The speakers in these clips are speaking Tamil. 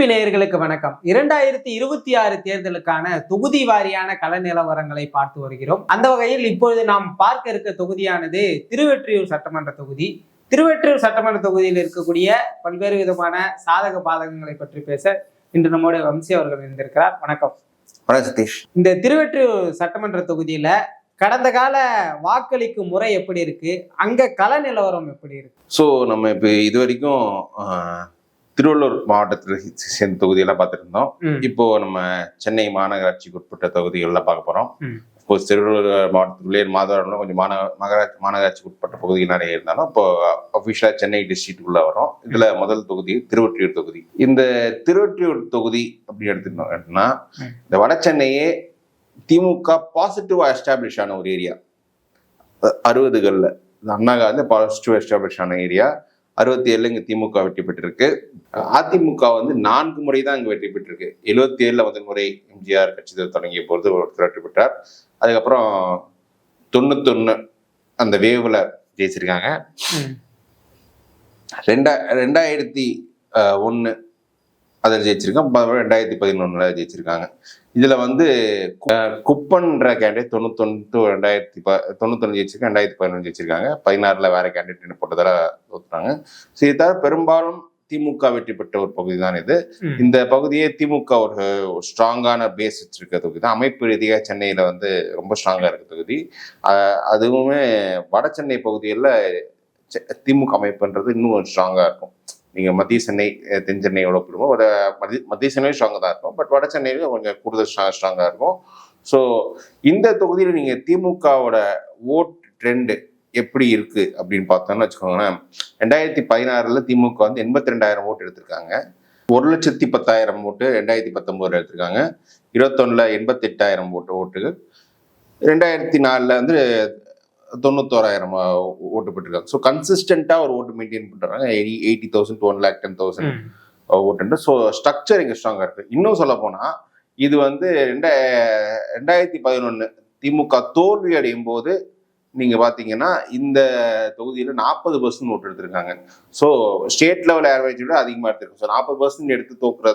டிடிபி நேயர்களுக்கு வணக்கம். இரண்டாயிரத்தி இருபத்தி ஆறு தேர்தலுக்கான தொகுதி வாரியான கள நிலவரங்களை பார்த்து வருகிறோம். அந்த வகையில் இப்பொழுது நாம் பார்க்க இருக்க தொகுதியானது திருவெற்றியூர் சட்டமன்ற தொகுதி. திருவெற்றியூர் சட்டமன்ற தொகுதியில் இருக்கக்கூடிய பல்வேறு விதமான சாதக பாதகங்களை பற்றி பேச இன்று நம்முடைய வம்சி அவர்கள் இருந்திருக்கிறார் வணக்கம். வணக்கம் சதீஷ். இந்த திருவெற்றியூர் சட்டமன்ற தொகுதியில கடந்த கால வாக்களிக்கும் முறை எப்படி இருக்கு? அங்க கள நிலவரம் எப்படி இருக்கு? ஸோ நம்ம இப்போ இது வரைக்கும் திருவள்ளூர் மாவட்டத்தில் சேர்ந்த தொகுதியெல்லாம் பார்த்துருந்தோம். இப்போ நம்ம சென்னை மாநகராட்சிக்கு உட்பட்ட தொகுதிகள்லாம் பார்க்க போகிறோம். இப்போ திருவள்ளூர் மாவட்டத்துக்குள்ளே மாதவரம்லாம் கொஞ்சம் மாநக மகராட்சி மாநகராட்சிக்கு உட்பட்ட பகுதிகள் நிறைய இருந்தாலும் இப்போ அஃபிஷியலாக சென்னை டிஸ்ட்ரிக்ட்டுக்குள்ளே வரும். இதில் முதல் தொகுதி திருவொற்றியூர் தொகுதி. இந்த திருவொற்றியூர் தொகுதி அப்படி எடுத்துக்கிட்டோம்னா. இந்த வட சென்னையே திமுக பாசிட்டிவாக எஸ்டாப்ளிஷ் ஆன ஒரு ஏரியா அறுபதுகளில். அண்ணா காந்தி பாசிட்டிவ் எஸ்டாப்ளிஷ் ஆன ஏரியா அறுபத்தி ஏழுல இங்க திமுக வெற்றி பெற்றிருக்கு. அதிமுக வந்து நான்கு முறை தான் இங்க வெற்றி பெற்றிருக்கு. எழுபத்தி ஏழுல முதல் முறை எம்ஜிஆர் கட்சி தொடங்கிய பொழுது ஒருத்தர் வெற்றி பெற்றார். அதுக்கப்புறம் தொண்ணூத்தொன்னு அந்த வேவ்ல ஜெயிச்சிருக்காங்க. ரெண்டா ரெண்டாயிரத்தி ஒண்ணு அதில் ஜெயிச்சிருக்காங்க. ப- ரெண்டாயிரத்தி பதினொன்னுல ஜெயிச்சிருக்காங்க. இதுல வந்து குப்பன்ற கேண்டிடேட் தொண்ணூத்தொன்னு to ரெண்டாயிரத்தி ப தொண்ணூத்தொன்னு ஜெயிச்சிருக்காங்க ரெண்டாயிரத்தி பதினொன்று ஜெயிச்சிருக்காங்க. பதினாறுல வேற கேண்டிடேட் போட்டதால தோத்துறாங்க ஸோ இது தவிர பெரும்பாலும் திமுக வெற்றி பெற்ற ஒரு பகுதி தான் இது. இந்த பகுதியே திமுக ஒரு ஸ்ட்ராங்கான பேஸ் வச்சிருக்க தொகுதி தான். அமைப்பு ரீதியாக சென்னையில வந்து ரொம்ப ஸ்ட்ராங்கா இருக்க தொகுதி. அதுவுமே வட சென்னை பகுதியில் திமுக அமைப்புன்றது இன்னும் ஸ்ட்ராங்கா இருக்கும். நீங்கள் மத்திய சென்னை அஹ், தென் சென்னையோட ஒப்பிடும்போது வட மத்திய மத்திய சென்னையும் ஸ்ட்ராங்காக தான் இருக்கும். பட் வட சென்னையிலும் கொஞ்சம் கூடுதல் ஸ்ட்ராங்காக இருக்கும். ஸோ இந்த தொகுதியில் நீங்கள் திமுகவோட ஓட் ட்ரெண்டு எப்படி இருக்குது அப்படின்னு பார்த்தோம்னு வச்சுக்கோங்களேன். ரெண்டாயிரத்தி பதினாறில் திமுக வந்து எண்பத்தி ரெண்டாயிரம் ஓட்டு எடுத்திருக்காங்க. ஒரு லட்சத்தி பத்தாயிரம் ஓட்டு ரெண்டாயிரத்தி பத்தொம்போதில் எடுத்திருக்காங்க. இருபத்தொன்னில் எண்பத்தெட்டாயிரம் ஓட்டு ஓட்டுகள் ரெண்டாயிரத்தி நாலில் வந்து தொண்ணூத்தோராயிரம் ஓட்டு பெற்றிருக்காங்க ஸோ கன்சிஸ்டண்டா ஒரு ஓட்டு மெயின்டைன் பண்றாங்க. Eighty thousand one lakh ten thousand ம். ஓட்டு ஸோ ஸ்ட்ரக்சர் இங்கே ஸ்ட்ராங்காக இருக்கு. இன்னும் சொல்ல போனா இது வந்து ரெண்டா ரெண்டாயிரத்தி பதினொன்று திமுக தோல்வி அடையும் போது நீங்க பாத்தீங்கன்னா இந்த தொகுதியில நாற்பது பர்சன்ட் ஓட்டு எடுத்திருக்காங்க. ஸோ ஸ்டேட் லெவல் ஆவரேஜ் விட அதிகமா எடுத்திருக்காங்க. ஸோ நாற்பது பர்சன்ட் எடுத்து தோக்குற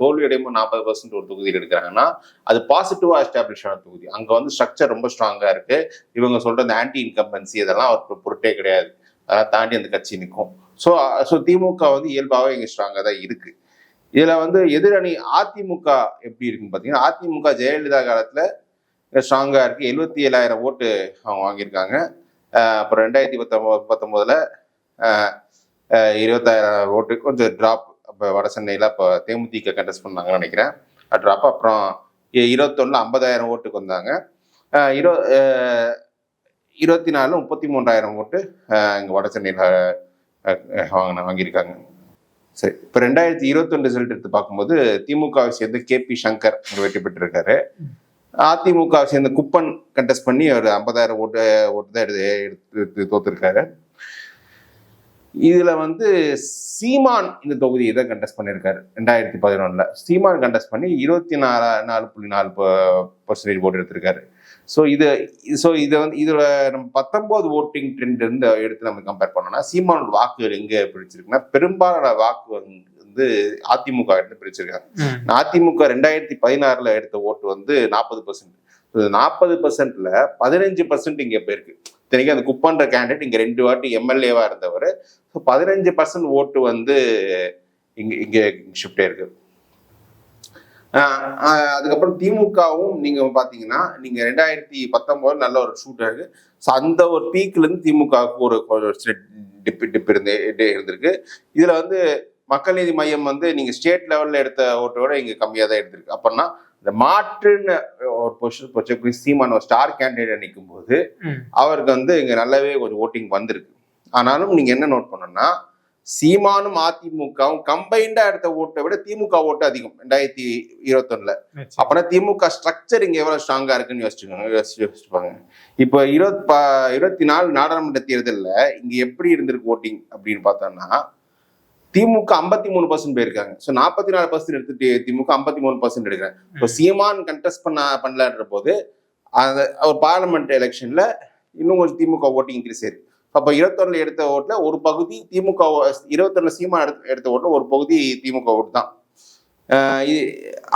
தோல்வி அடையும் நாற்பது பர்சன்ட் ஒரு தொகுதியில் எடுக்கிறாங்கன்னா அது பாசிட்டிவா எஸ்டாப்ளிஷ் ஆன தொகுதி. அங்க வந்து ஸ்ட்ரக்சர் ரொம்ப ஸ்ட்ராங்கா இருக்கு. இவங்க சொல்ற அந்த ஆன்டி இன்கம்பன்சி இதெல்லாம் அவருக்கு பொருட்டே கிடையாது. அதெல்லாம் தாண்டி அந்த கட்சி நிற்கும் ஸோ ஸோ திமுக வந்து இயல்பாகவே இங்கே ஸ்ட்ராங்காக தான் இருக்கு. இதில் வந்து எதிரணி அதிமுக எப்படி இருக்குன்னு பார்த்தீங்கன்னா அதிமுக ஜெயலலிதா காலத்தில் ஸ்ட்ராங்காக இருக்குது எழுபத்தி ஏழாயிரம் ஓட்டு அவங்க வாங்கியிருக்காங்க. அப்புறம் ரெண்டாயிரத்தி பத்தொம்போது பத்தொம்போதில் இருபத்தாயிரம் ஓட்டு. கொஞ்சம் ட்ராப் இப்போ வட சென்னையில் இப்போ தேமுதிக கண்டெஸ்ட் பண்ணாங்கன்னு நினைக்கிறேன். ட்ராப் அப்புறம் இ- ஐம்பதாயிரம் ஓட்டுக்கு வந்தாங்க. இரு இருபத்தி நாலு முப்பத்தி மூன்றாயிரம் ஓட்டு இங்கே வட சென்னையில் வாங்கின வாங்கியிருக்காங்க. சரி. இப்போ ரெண்டாயிரத்தி இருபத்தொன்று ரிசல்ட் எடுத்து பார்க்கும்போது திமுகவை சேர்ந்து கே பி சங்கர் வெற்றி பெற்றிருக்காரு. அதிமுக சேர்ந்த குப்பன் கண்டெஸ்ட் பண்ணி ஒரு ஐம்பதாயிரம் ஓட்டு ஓட்டு தான் எடுத்து எடுத்து தோத்துருக்காரு. இதில் வந்து சீமான் இந்த தொகுதியை தான் கண்டெஸ்ட் பண்ணியிருக்காரு ரெண்டாயிரத்தி பதினொன்றில் சீமான் கண்டெஸ்ட் பண்ணி இருபத்தி நாலு நாலு புள்ளி நாலு பர்சன்டேஜ் ஓட்டு எடுத்திருக்காரு. ஸோ இது ஸோ இதை வந்து இதில் நம்ம பத்தொன்பது ஓட்டிங் ட்ரெண்ட் இருந்து எடுத்து நம்ம கம்பேர் பண்ணோம்னா சீமானோட வாக்குகள் எங்கே பிடிச்சிருக்குன்னா பெரும்பாலான வாக்கு வந்து அதிமுக எடுத்து பிடிச்சிருக்காங்க ம். அதிமுக ரெண்டாயிரத்தி பதினாறுல எடுத்த ஓட்டு வந்து நாற்பது பர்சன்ட் நாற்பது பர்சன்ட்ல பதினஞ்சு பர்சன்ட் இங்க போயிருக்கு. இத்தனைக்கும் அந்த குப்பன்ற கேண்டிடேட் இங்க ரெண்டு வாட்டி எம்எல்ஏவா இருந்தவர். பதினஞ்சு பர்சன்ட் ஓட்டு வந்து இங்க இங்க ஷிஃப்ட் ஆஹ் அதுக்கப்புறம் திமுகவும் நீங்க பாத்தீங்கன்னா நீங்க ரெண்டாயிரத்தி பத்தொன்பது நல்ல ஒரு ஷூட் இருக்கு ஸோ அந்த ஒரு பீக்ல இருந்து திமுகவுக்கு ஒரு டிப் டிப் இருந்து இருந்திருக்கு. இதுல வந்து மக்கள் நீதி மையம் வந்து நீங்க ஸ்டேட் லெவல்ல எடுத்த ஓட்டோட இங்க கம்மியா தான் எடுத்திருக்கு அப்படின்னா இந்த மாற்றுன்னு ஒரு பொசிஷன் பொச்சக்குடி சீமான் ஒரு ஸ்டார் கேண்டிடேட் நிற்கும் போது. அவருக்கு வந்து இங்க நல்லாவே கொஞ்சம் ஓட்டிங் வந்திருக்கு ஆனாலும் நீங்க என்ன நோட் பண்ணணும்னா சீமானும் அதிமுகவும் கம்பைண்டா எடுத்த ஓட்டை விட திமுக ஓட்டு அதிகம் ரெண்டாயிரத்தி இருபத்தொன்னுல. அப்பனா திமுக ஸ்ட்ரக்சர் இங்க எவ்வளவு ஸ்ட்ராங்கா இருக்குன்னு யோசிச்சுக்கோங்க யோசிச்சு யோசிச்சுப்பாங்க இப்போ இருபத் ப- இருபத்தி நாலு நாடாளுமன்ற தேர்தல்ல இங்க எப்படி இருந்திருக்கு ஓட்டிங் அப்படின்னு பார்த்தோம்னா திமுக ஐம்பத்தி மூணு பர்சன்ட் போயிருக்காங்க. ஸோ நாற்பத்தி நாலு பர்சன்ட் எடுத்துட்டு திமுக ஐம்பத்தி மூணு பர்சன்ட் எடுக்கிறாங்க இப்போ சீமான் கண்டெஸ்ட் பண்ண பண்ணலன்ற போது அந்த ஒரு பார்லமெண்ட் எலெக்ஷன்ல இன்னும் கொஞ்சம் திமுக ஓட்டிங் இன்க்ரீஸ் ஆயிருக்கு. அப்போ இருபத்தொன்னுல எடுத்த ஓட்டுல ஒரு பகுதி திமுக இருபத்தொன்னுல சீமான் எடுத்த எடுத்த ஓட்டுல ஒரு பகுதி திமுக ஓட்டு தான்.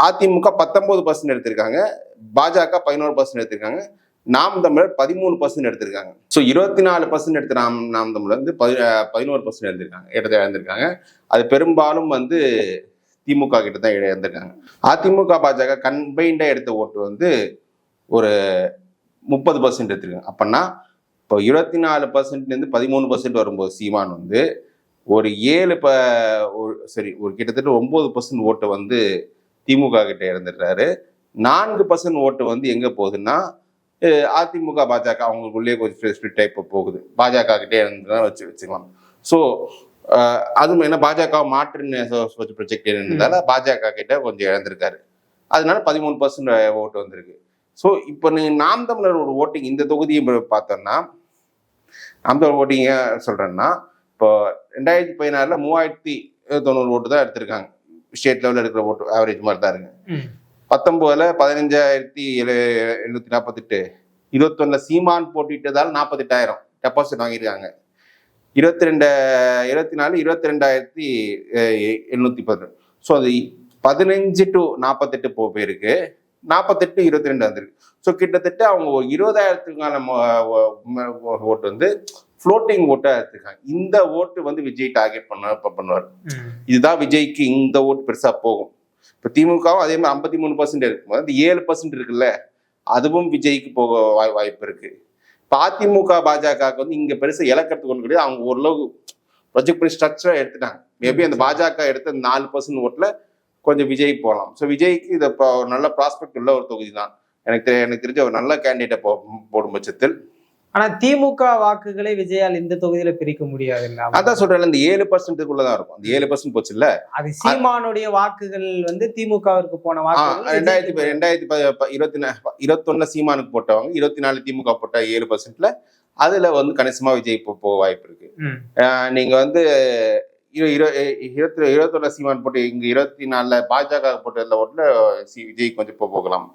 அதிமுக பத்தொன்பது பர்சன்ட் எடுத்திருக்காங்க. பாஜக பதினோரு பர்சன்ட் எடுத்திருக்காங்க. நாம் தமிழர் பதிமூணு பர்சன்ட் எடுத்திருக்காங்க. ஸோ இருபத்தி நாலு பர்சன்ட் எடுத்த நாம் நாம் தமிழர் வந்து பதி பதினோரு பர்சன்ட் எடுத்திருக்காங்க எடுத்து இழந்திருக்காங்க அது பெரும்பாலும் வந்து திமுக கிட்ட தான் இழந்திருக்காங்க அதிமுக பாஜக கம்பைண்டாக எடுத்த ஓட்டு வந்து ஒரு முப்பது பர்சன்ட் எடுத்திருக்காங்க. அப்படின்னா இப்போ இருபத்தி நாலு பர்சன்ட்லேருந்து பதிமூணு பர்சன்ட் வரும்போது சீமான் வந்து ஒரு ஏழு ப சரி ஒரு கிட்டத்தட்ட ஒம்பது பர்சன்ட் ஓட்டை வந்து திமுக கிட்ட இழந்துடுறாரு நான்கு பர்சன்ட் ஓட்டு வந்து எங்கே போகுதுன்னா அதிமுக பாஜக அவங்களுக்குள்ளேயே கொஞ்சம் ஸ்பிளிட் டைப் போகுது. பாஜக கிட்டே இருந்து வச்சு வச்சுக்கலாம். ஸோ அதுவும் என்ன பாஜக மாற்றுன்னு ப்ரொஜெக்ட் இருந்ததால பாஜக கிட்ட கொஞ்சம் இழந்திருக்காரு. அதனால பதிமூணு பர்சன்ட் ஓட்டு வந்திருக்கு. ஸோ இப்போ நீ நாம் தமிழர் ஒரு ஓட்டிங் இந்த தொகுதியை பார்த்தோம்னா நாம் தமிழர் ஓட்டிங் ஏன் சொல்றேன்னா இப்போ ரெண்டாயிரத்தி பதினாறுல மூவாயிரத்தி தொண்ணூறு ஓட்டு தான் எடுத்திருக்காங்க. ஸ்டேட் லெவலில் எடுக்கிற ஓட்டு ஆவரேஜ் மாதிரி தான் இருக்கு ம். பத்தொன்பதுல பதினஞ்சாயிரத்தி எழு எழுநூத்தி நாற்பத்தெட்டு இருபத்தொன்னுல சீமான் போட்டிட்டதால நாற்பத்தெட்டாயிரம் டெபாசிட் வாங்கியிருக்காங்க. இருபத்தி ரெண்டு இருபத்தி நாலு இருபத்தி ரெண்டாயிரத்தி எழுநூத்தி பதினொன்று. ஸோ அது பதினஞ்சு டு நாற்பத்தெட்டு போ பேருக்கு. நாற்பத்தெட்டு இருபத்தி ரெண்டு வந்திருக்கு. ஸோ கிட்டத்தட்ட அவங்க இருபதாயிரத்துக்கான ஓட்டு வந்து ஃப்ளோட்டிங் ஓட்டா எடுத்திருக்காங்க. இந்த ஓட்டு வந்து விஜய் டார்கெட் பண்ண பண்ணுவார். இதுதான் விஜய்க்கு இந்த ஓட்டு பெருசா போகும். இப்போ திமுகவும் அதே மாதிரி ஐம்பத்தி மூணு பர்சன்ட் இருக்கும்போது அந்த ஏழு பர்சன்ட் இருக்குல்ல அதுவும் விஜய்க்கு போக வாய் வாய்ப்பு இருக்கு. இப்போ அதிமுக பாஜகவுக்கு வந்து இங்க பெருசா இழக்கிறதுக்கு ஒன்று கிடையாது. அவங்க ஓரளவு ப்ரொஜெக்ட் பண்ணி ஸ்ட்ரக்சரா எடுத்துட்டாங்க. மேபி அந்த பாஜக எடுத்த அந்த நாலு பர்சன்ட் ஓட்டுல கொஞ்சம் விஜய் போகலாம் ஸோ விஜய்க்கு இது நல்ல ப்ராஸ்பெக்ட் உள்ள ஒரு தொகுதி தான். எனக்கு தெரி- எனக்கு தெரிஞ்ச ஒரு நல்ல கேண்டிடேட்டை போ போடும் பட்சத்தில். ஆனா திமுக வாக்குகளை விஜயால் இந்த தொகுதியில பிரிக்க முடியாது அதான் சொல்றேன் இந்த ஏழு பர்சன்ட்டுக்குள்ள தான் இருக்கும். அந்த ஏழு பர்சன்ட் போச்சு இல்ல அது சீமானுடைய வாக்குகள் வந்து திமுகவிற்கு போன ஆ, வாக்குகள். ரெண்டாயிரத்தி ரெண்டாயிரத்தி இருபத்தி இருபத்தொன்னுல சீமானுக்கு போட்டவங்க இருபத்தி நாலு திமுக போட்ட ஏழு பர்சன்ட்ல அதுல வந்து கணிசமா விஜய் போ போக வாய்ப்பு இருக்கு. நீங்க வந்து இரு- இரு- இருபத்தி இருபத்தொன்னு சீமான் போட்டு இங்க இருபத்தி நாலுல பாஜக போட்டதுல ஓட்டுல சி விஜய் கொஞ்சம் போகலாம்.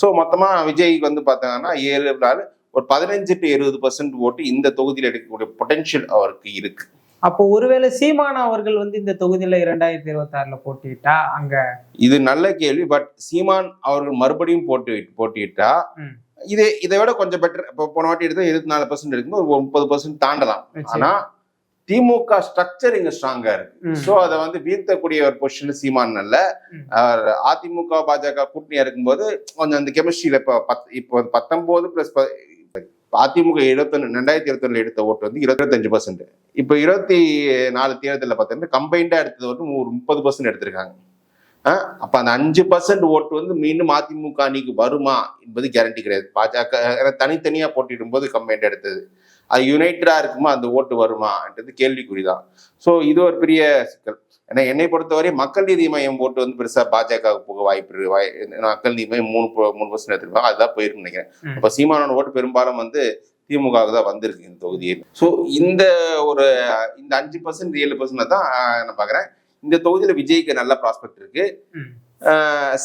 ஸோ மொத்தமா விஜய்க்கு வந்து பார்த்தாங்கன்னா ஏழு நாலு ஒரு பதினஞ்சு டு இருபது பர்சன்ட் ஓட்டு இந்த தொகுதியில் எடுக்கக்கூடிய பொட்டன்ஷியல் அவருக்கு இருக்கு அப்போ ஒருவேளை சீமான் அவர்கள் வந்து இந்த தொகுதியில இரண்டாயிரத்தி இருபத்தி ஆறுல போட்டிட்டா அங்க இது நல்ல கேள்வி பட் சீமான் அவர்கள் மறுபடியும் போட்டு போட்டியிட்டா ம். இது இதை விட கொஞ்சம் பெட்டர் இப்போ போன வாட்டி எடுத்தா இருபத்தி நாலு பர்சன்ட் இருக்கும்போது ஒரு முப்பது பர்சன்ட் தாண்டலாம். ஆனா திமுக ஸ்ட்ரக்சர் இங்க ஸ்ட்ராங்கா இருக்கு. சோ அதை வந்து வீழ்த்தக்கூடிய ஒரு பொசிஷன் சீமான் அல்ல அதிமுக பாஜக கூட்டணியா இருக்கும்போது கொஞ்சம் அந்த கெமிஸ்ட்ரியில இப்போ பத் இப்போ பத்தொன்பது பிளஸ் அதிமுக இருபத்தொன்னு ரெண்டாயிரத்தி இருபத்தொன்னு எடுத்த ஓட்டு வந்து இருபத்தஞ்சு பர்சன்ட் இப்போ இருபத்தி நாலு தேர்தலில் பார்த்தீங்கன்னா கம்பைண்டாக எடுத்தது வந்து ஒரு முப்பது பர்சன்ட் எடுத்திருக்காங்க. அப்போ அந்த அஞ்சு பர்சன்ட் ஓட்டு வந்து மீண்டும் அதிமுக அணிக்கு வருமா என்பது கேரண்டி கிடையாது. பாஜக ஏன்னா தனித்தனியா போட்டியிடும் போது கம்பைண்டா எடுத்தது. அது யுனைடடா இருக்குமா? அந்த ஓட்டு வருமான்றது கேள்விக்குறிதான். ஸோ இது ஒரு பெரிய சிக்கல். ஏன்னா என்னை பொறுத்தவரை மக்கள் நீதி மையம் ஓட்டு வந்து பெருசா பாஜக போக வாய்ப்பு இருக்கு மக்கள் நீதி மையம் மூணு மூணு பர்சன்ட் எடுத்திருப்பாங்க அதுதான் போயிருக்குன்னு நினைக்கிறேன். ம். அப்ப சீமானோட ஓட்டு பெரும்பாலும் வந்து திமுகவுக்கு தான் வந்திருக்கு இந்த தொகுதியில். ஸோ இந்த ஒரு இந்த அஞ்சு பர்சன்ட் ஏழு பர்சன்ட் தான் நான் பாக்குறேன். இந்த தொகுதியில விஜய்க்கு நல்ல ப்ராஸ்பெக்ட் இருக்கு.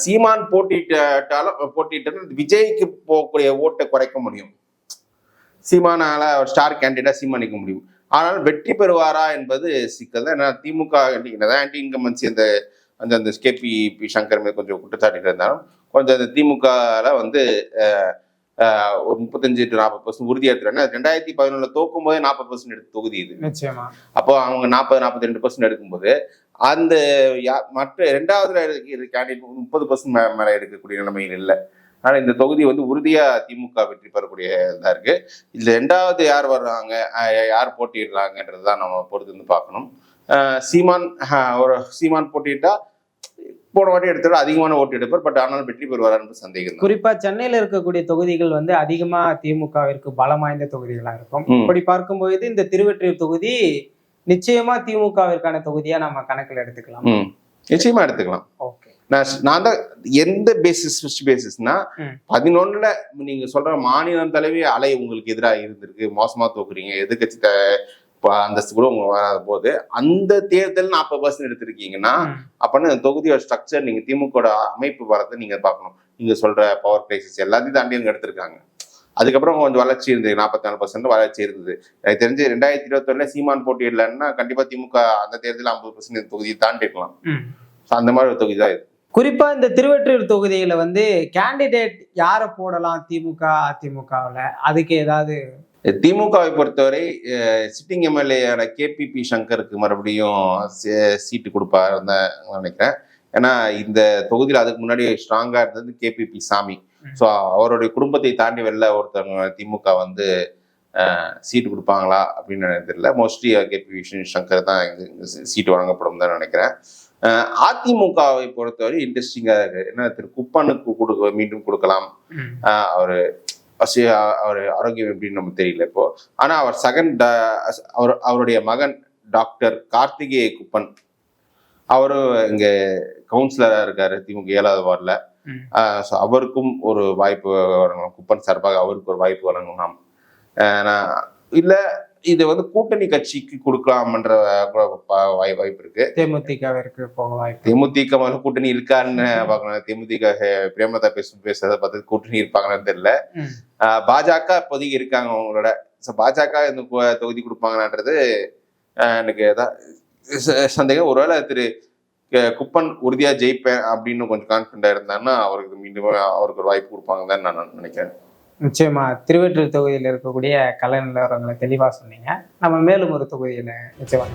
சீமான் போட்டிட்டாலும் போட்டிட்டாலும் விஜய்க்கு போகக்கூடிய ஓட்டை குறைக்க முடியும். சீமானால ஸ்டார் கேண்டிடேட்டா சீமான் நிற்க முடியும். ஆனால் வெற்றி பெறுவாரா என்பது சிக்கல் தான். ஏன்னா திமுக ஆன்டி இன்கம்பன்சி அந்த அந்த அந்த கேபி பி சங்கர் மீது கொஞ்சம் குற்றச்சாட்டு இருந்தாலும் கொஞ்சம் அந்த திமுகல வந்து ஒரு முப்பத்தஞ்சு டு நாற்பது பர்சன்ட் உறுதியா இருக்கிறாங்க ரெண்டாயிரத்தி பதினொன்றுல தோக்கும் போதே நாற்பது பர்சன்ட் எடுத்த தொகுதி இது. அப்போ அவங்க நாற்பது நாற்பத்தி ரெண்டு பர்சன்ட் எடுக்கும்போது அந்த மற்ற ரெண்டாவதுல கேண்டிடேட் முப்பது பர்சன்ட் மேல எடுக்கக்கூடிய நிலைமையில் இல்லை. ஆனா இந்த தொகுதி வந்து உறுதியா திமுக வெற்றி பெறக்கூடிய இருக்கு. இதுல ரெண்டாவது யார் வர்றாங்க? யார் போட்டியிடுறாங்கன்றது தான் நம்ம பொறுத்து வந்து பார்க்கணும். சீமான் ஒரு சீமான் போட்டியிட்டா போன வாட்டி எடுத்துட்டு அதிகமான ஓட்டு எடுப்பார். பட் ஆனாலும் வெற்றி பெறுவார் சந்தேகம் குறிப்பா சென்னையில இருக்கக்கூடிய தொகுதிகள் வந்து அதிகமா திமுகவிற்கு பலம் வாய்ந்த தொகுதிகளா இருக்கும். ம். அப்படி பார்க்கும்போது இந்த திருவெற்றியூர் தொகுதி நிச்சயமா திமுகவிற்கான தொகுதியா நம்ம கணக்குல எடுத்துக்கலாம். நிச்சயமா எடுத்துக்கலாம். ஓகே. நான் நான் தான் எந்த பேசிஸ் ஃபர்ஸ்ட் பேசிஸ்னா. பதினொன்னுல நீங்க சொல்ற மாநிலம் தலைவி அலை உங்களுக்கு எதிராக இருந்திருக்கு. மோசமா தோக்குறீங்க. எதிர்கட்சி த ப- அந்தஸ்து கூட உங்களுக்கு வராத போது அந்த தேர்தல் நாற்பது பர்சன்ட் எடுத்திருக்கீங்கன்னா அப்பன்னா இந்த தொகுதியோட ஸ்ட்ரக்சர் நீங்க திமுக அமைப்பு வரதை நீங்க பார்க்கணும். நீங்க சொல்ற பவர் கிரைசிஸ் எல்லாத்தையும் தாண்டி அங்க எடுத்திருக்காங்க. அதுக்கப்புறம் கொஞ்சம் வளர்ச்சி இருந்தது. நாற்பத்தி நாலு பர்சன்ட் வளர்ச்சி இருந்தது. எனக்கு தெரிஞ்சு ரெண்டாயிரத்தி இருபத்தொன்னுல சீமான் போட்டியிடலன்னா கண்டிப்பா திமுக அந்த தேர்தலில் ஐம்பது பர்சன்ட் தொகுதியை தாண்டி இருக்கலாம் ம். So, அந்த மாதிரி ஒரு தொகுதி தான் இது. குறிப்பா இந்த திருவெற்றியூர் தொகுதியில வந்து கேண்டிடேட் யாரை போடலாம்? திமுக அதிமுகவுல. அதுக்கு ஏதாவது திமுகவை பொறுத்தவரை சிட்டிங் எம்எல்ஏயான கேபிபி சங்கருக்கு மறுபடியும் சீட்டு கொடுப்பாருன்னு நினைக்கிறேன். ஏன்னா இந்த தொகுதியில் அதுக்கு முன்னாடி ஸ்ட்ராங்கா இருந்தது கேபிபி சாமி. ஸோ அவருடைய குடும்பத்தை தாண்டி வெளில ஒருத்தவங்க திமுக வந்து சீட்டு கொடுப்பாங்களா? அப்படின்னு எனக்கு தெரியல. மோஸ்ட்லி கேபி சங்கர் தான் சீட்டு வழங்கப்படும் தான் நினைக்கிறேன். அதிமுகவை பொறுத்தவரை இன்ட்ரெஸ்டிங்காக இருக்கு. ஏன்னா திரு குப்பனுக்கு கொடுக்க மீண்டும் கொடுக்கலாம். அவரு அவர் ஆரோக்கியம் எப்படின்னு நமக்கு தெரியல இப்போ. ஆனா அவர் சகன் அவர் அவருடைய மகன் டாக்டர் கார்த்திகேய குப்பன். அவரும் இங்க கவுன்சிலரா இருக்காரு திமுக ஏழாவது வார்டில். ஸோ அவருக்கும் ஒரு வாய்ப்பு வழங்கலாம் குப்பன் சார்பாக அவருக்கு ஒரு வாய்ப்பு வழங்கலாம் ஆஹ் நான் இல்ல இது வந்து கூட்டணி கட்சிக்கு கொடுக்கலாம்ன்ற வாய்ப்பு இருக்கு. தேமுதிகவிற்கு போக வாய்ப்பு தேமுதிக முதல்ல கூட்டணி இருக்கான்னு பார்க்கணும் தேமுதிக பிரேமலதா பேசும் பேசுறத பார்த்து கூட்டணி இருப்பாங்கன்னு தெரியல. பாஜக இப்போதைக்கு இருக்காங்க அவங்களோட. பாஜக இந்த தொகுதி கொடுப்பாங்களான்றது ஆஹ் எனக்கு சந்தேகம். ஒருவேளை திரு குப்பன் உறுதியா ஜெயிப்பேன் அப்படின்னு கொஞ்சம் கான்ஃபிடண்டா இருந்தாருன்னா அவருக்கு மீண்டும் அவருக்கு ஒரு வாய்ப்பு கொடுப்பாங்க தான் நான் நினைக்கிறேன். நிச்சயமா திருவெற்றியூர் தொகுதியில் இருக்கக்கூடிய கலை நிலவரங்களை தெளிவா சொன்னீங்க. நம்ம மேலும் ஒரு தொகுதியில நிச்சயமா